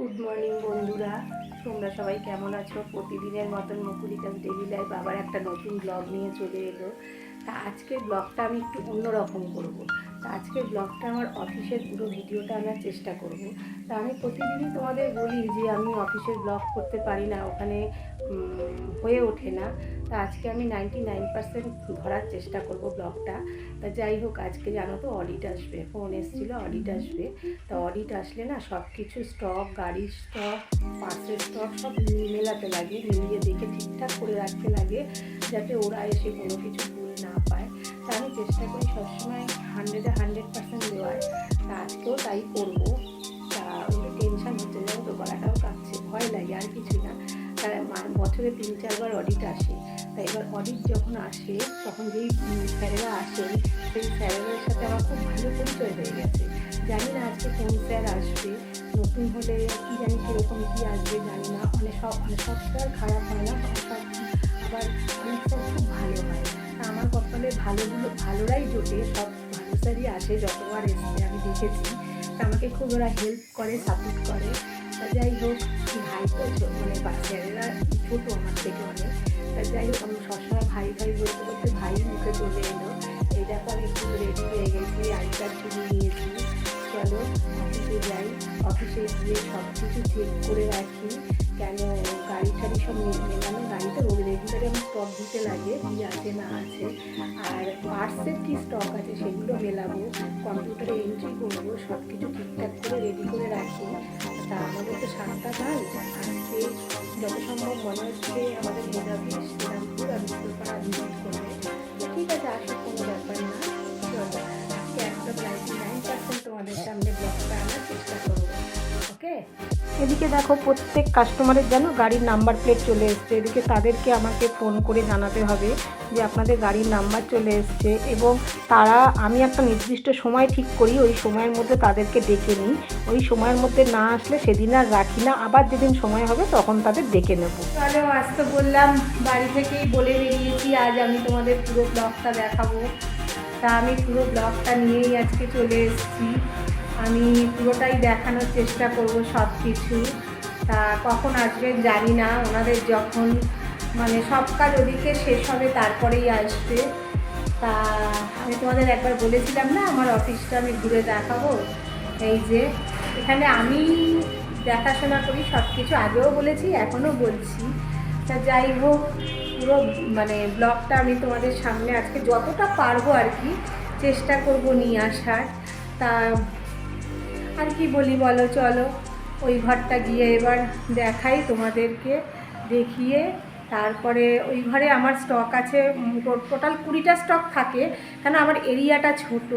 Good morning বন্ধুরা। তোমরা সবাই কেমন আছো? প্রতিদিনের মতন মুকুলিকাস ডেলি লাইফ আবার একটা নতুন ব্লগ নিয়ে চলে এলো। তা আজকের ব্লগটা আমি একটু অন্যরকম করব। তা আজকের ব্লগটা আমার অফিসের পুরো ভিডিওটা আনার চেষ্টা করব। তা আমি প্রতিদিনই তোমাদের বলি যে আমি অফিসের ব্লগ করতে পারি না, ওখানে হয়ে ওঠে না। তা আজকে আমি নাইনটি নাইন পার্সেন্ট ধরার চেষ্টা করব ব্লগটা তা যাই হোক, আজকে জানো তো অডিট আসবে। ফোন এসেছিল অডিট আসবে। তা অডিট আসলে না সব কিছু স্টক গাড়ির স্টক পার্সের স্টক সব মেলাতে লাগে, মিলিয়ে দেখে ঠিকঠাক করে রাখতে লাগে, যাতে ওরা এসে কোনো কিছু ভুল না পায়। তা আমি চেষ্টা করি সবসময় হান্ড্রেডে হান্ড্রেড পার্সেন্ট দেওয়ার। তা আজকেও তাই করব। তা টেনশন হচ্ছে জানো তো গলাটাও কাঁপছে, ভয় লাগে, আর কিছু না। তা মা- বছরে তিন চারবার অডিট আসে। তা এবার অডিট যখন আসে, তখন যেই স্যারেরা আসেন, সেই স্যারেদের সাথে আমার খুব ভালো পরিচয় হয়ে গেছে। জানি না আজকে কোন স্যার আসবে, নতুন হলে কী জানি কীরকম কী আসবে, জানি না। মানে সব মানে সব স্যার খারাপ হয় না সব আবার অনেক স্যার খুব ভালো হয়। আমার কপালে ভালোগুলো, ভালোরাই জোটে, সব ভালো স্যারই আসে যতবার এসছে, আমি দেখেছি। আমাকে খুব ওরা হেল্প করে সাপোর্ট করে। যাই হোক ভাই তো মানে বা- স্যারেরা ছোটো আমার থেকে অনেক। তা যাই হোক, আমি সবসময় ভাই ভাই বলতে বলতে ভাই মুখে চলে এলো। এই দেখো আমি একটু রেডি হয়ে গেছি আই কার্ড নিয়েছি। চলো যাই। অফিসে গিয়ে সব কিছু চেক করে রাখি কেন গাড়ি টাড়ি সব মেলানো গাড়িতে রোড রেগুলারে আমার স্টক দিতে লাগে, কি আছে না আছে। আর পার্সের কি স্টক আছে সেগুলো মেলাবো কম্পিউটারে এন্ট্রি করব সব কিছু ঠিকঠাক করে রেডি করে রাখি। তা আমাদের তো সাতটা কাজ, আজকে যত সম্ভব মনে হচ্ছে আমাদের হেড এদিকে দেখো প্রত্যেক কাস্টমারের যেন গাড়ির নাম্বার প্লেট চলে এসছে। এদিকে তাদেরকে আমাকে ফোন করে জানাতে হবে যে আপনাদের গাড়ির নাম্বার চলে এসছে এবং তারা, আমি একটা নির্দিষ্ট সময় ঠিক করি, ওই সময়ের মধ্যে তাদেরকে ডেকে নিই। ওই সময়ের মধ্যে না আসলে সেদিন আর রাখি না, আবার যেদিন সময় হবে তখন তাদের ডেকে নেব। চলো আজ তো বললাম, বাড়ি থেকেই বলে বেরিয়েছি, আজ আমি তোমাদের পুরো ব্লগটা দেখাবো। তা আমি পুরো ব্লগটা নিয়েই আজকে চলে এসেছি। আমি পুরোটাই দেখানোর চেষ্টা করব সব কিছু তা কখন আসবেন জানি না। ওনাদের যখন মানে সব কাজ ওদিকে শেষ হবে, তারপরেই আসবে। তা আমি তোমাদের একবার বলেছিলাম না, আমার অফিসটা আমি ঘুরে দেখাবো। এই যে, এখানে আমি দেখাশোনা করি সব কিছু আগেও বলেছি, এখনও বলছি। তা যাই হোক, পুরো মানে ব্লগটা আমি তোমাদের সামনে আজকে যতটা পারব আর কি, চেষ্টা করব নিয়ে আসার। তা আর কি বলি বলো, চলো। ওই ঘরটা গিয়ে এবার দেখাই তোমাদেরকে, দেখিয়ে তারপরে ওই ঘরে আমার স্টক আছে টোটাল কুড়িটা স্টক থাকে। কেন আমার এরিয়াটা ছোট,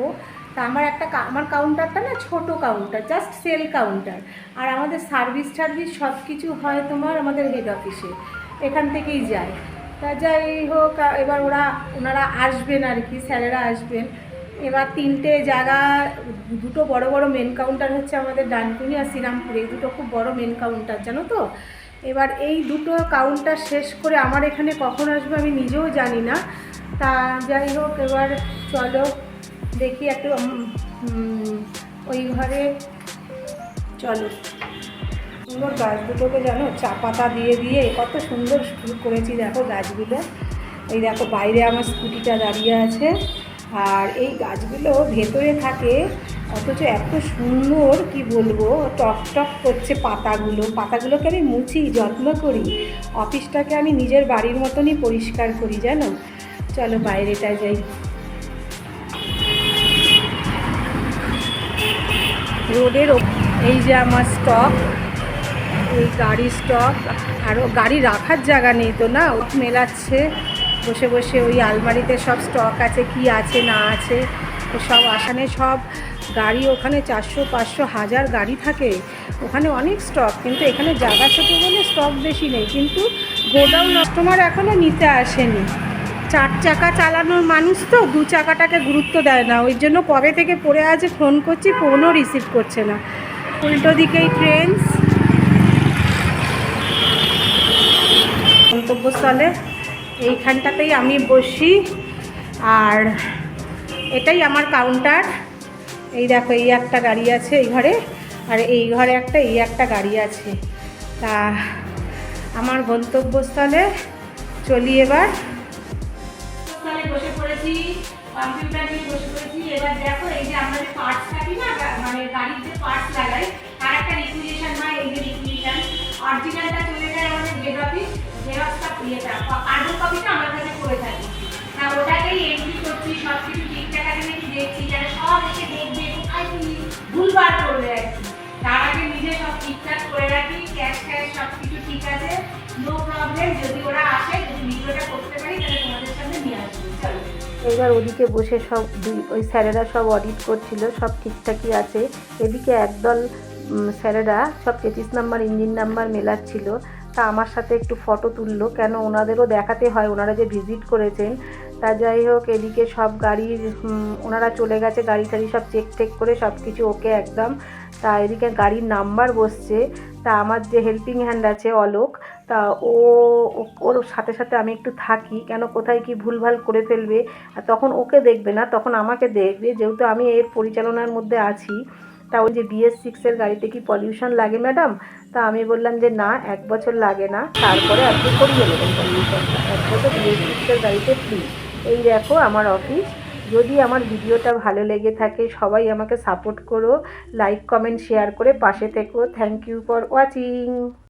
তা আমার একটা আমার কাউন্টারটা না ছোট কাউন্টার জাস্ট সেল কাউন্টার আর আমাদের সার্ভিস টার্ভিস সব কিছু হয় তোমার আমাদের হেড অফিসে এখান থেকেই যায়। তা যাই হোক এবার ওরা, ওনারা আসবেন আর কি, স্যারেরা আসবেন। এবার তিনটে জায়গা, দুটো বড় বড় মেন কাউন্টার হচ্ছে আমাদের ডানকুনি আর শ্রীরামপুরে। এই দুটো খুব বড় মেন কাউন্টার জানো তো? এবার এই দুটো কাউন্টার শেষ করে আমার এখানে কখন আসবে আমি নিজেও জানি না। তা যাই হোক, এবার চলো দেখি একটু ওই ঘরে চলো। সুন্দর গাছ দুটোকে জানো, চা পাতা দিয়ে দিয়ে, কত সুন্দর করেছি দেখো গাছগুলো। এই দেখো বাইরে আমার স্কুটিটা দাঁড়িয়ে আছে। আর এই গাছগুলো ভেতরে থাকে, অথচ এত সুন্দর, কি বলব? টক টক করছে পাতাগুলো। পাতাগুলোকে আমি মুছি, যত্ন করি। অফিসটাকে আমি নিজের বাড়ির মতনই পরিষ্কার করি, জানো? চলো বাইরেটা যাই। রোডের এই যে আমার স্টক, এই গাড়ি স্টক। আরও গাড়ি রাখার জায়গা নেই তো না? মেলাচ্ছে। বসে বসে ওই আলমারিতে সব স্টক আছে, কি আছে, না আছে তো সব আসানে সব গাড়ি, ওখানে চারশো, পাঁচশো, হাজার গাড়ি থাকে। ওখানে অনেক স্টক কিন্তু এখানে জায়গা ছোটো বলে স্টক বেশি নেই, কিন্তু গোডাউন কাস্টমার এখনও নিতে আসেনি। চার চাকা চালানোর মানুষ তো, দু চাকাটাকে গুরুত্ব দেয় না। ওই জন্য কবে থেকে পড়ে আছে ফোন করছি ফোনও রিসিভ করছে না। উল্টো দিকেই ট্রেন্স গন্তব্যস্থলে এইখানটাতেই আমি বসি। আর এটাই আমার কাউন্টার এই দেখো, এই একটা গাড়ি আছে এই ঘরে, আর এই ঘরে একটা, এই একটা গাড়ি আছে। তা আমার গন্তব্যস্থলে চলি এবার। বসে পড়েছি এবার দেখো, এই যে আমরা যে পার্টস থাকি না মানে গাড়ির যে পার্টস লাগাই একটা এই যে অরিজিনালটা চলে যায় আমাদের হেড অফিস কপিটা আমার কাছে করে থাকি। তা ওটাকেই এন্ট্রি করছি সব কিছু ঠিকঠাক আছে নাকি দেখছি, যারা সব এসে দেখবে, কোথায় কি ভুলবার আর কি। তার আগে নিজে সব ঠিকঠাক করে রাখি ক্যাশ ক্যাশ সব কিছু ঠিক আছে নো প্রবলেম যদি ওরা আসে, যদি ভিডিওটা করতে পারি, তাহলে তোমাদের সামনে নিয়ে আসব। চলো। এবার ওদিকে বসে সব ওই স্যারেরা সব অডিট করছিল, সব ঠিকঠাকই আছে। এদিকে একদল স্যারেরা সব তেত্রিশ নাম্বার, ইঞ্জিন নাম্বার মেলাচ্ছিল। তা আমার সাথে একটু ফটো তুললো। কেন ওনাদেরও দেখাতে হয়, ওনারা যে ভিজিট করেছেন, তা যাই হোক, এদিকে সব গাড়ির ওনারা চলে গেছে, গাড়ি টাড়ি সব চেক টেক করে সব কিছু ওকে একদম। তা এদিকে গাড়ির নাম্বার বসছে, তা আমার যে হেল্পিং হ্যান্ড আছে অলোক, তা ও, ওর সাথে সাথে আমি একটু থাকি, কেন কোথায় কি ভুলভাল করে ফেলবে তখন ওকে দেখবে না, তখন আমাকে দেখবে, যেহেতু আমি এর পরিচালনার মধ্যে আছি। তা ওই যে বিএস সিক্সের গাড়িতে কি পলিউশন লাগে ম্যাডাম তা আমি বললাম যে না, এক বছর লাগে না, তারপরে আপনি করিয়ে নেবেন পলিউশনটা এক বছর সিক্সের গাড়িতে ফ্রি এই দেখো আমার অফিস যদি আমার ভিডিওটা ভালো লেগে থাকে, সবাই আমাকে সাপোর্ট করো লাইক কমেন্ট শেয়ার করে পাশে থেকো। Thank you for watching